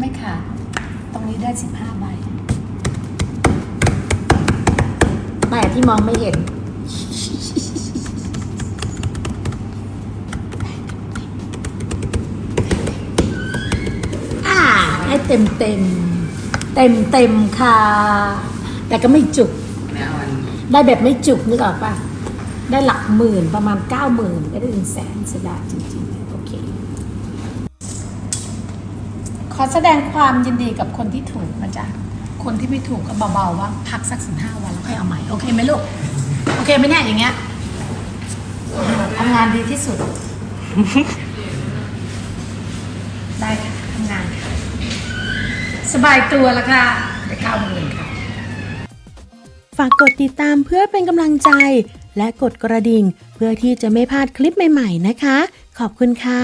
ไม่ขาดตรงนี้ได้สิบห้าใบแต่ที่มองไม่เห็น อ่าให้เต็มเต็ม เต็มเต็มๆค่ะ แต่ก็ไม่จุกไม่เอาอันนี้ได้แบบไม่จุกนึกออกปะได้หลักหมื่นประมาณเก้าหมื่นก็ได้ถึงแสนเสียดายจริงๆ โอเคข อแสดงความยินดีกับคนที่ถูกนะจ๊ะ คนที่ไม่ถูกก็เบาๆว่าพักสักสิบห้าวันแล้วค่อยเอาใหม่ โอเคไหมลูก โอเคไหมเนี่ยอย่างเงี้ยทำงานดีที่สุด ได้ค่ะทำงานค่ะสบายตัวแล้วค่ะได้เก้าหมื่นค่ะ ฝากกดติดตามเพื่อเป็นกำลังใจ และกดกระดิ่ง เพื่อที่จะไม่พลาดคลิปใหม่ ๆ นะคะ ขอบคุณค่ะ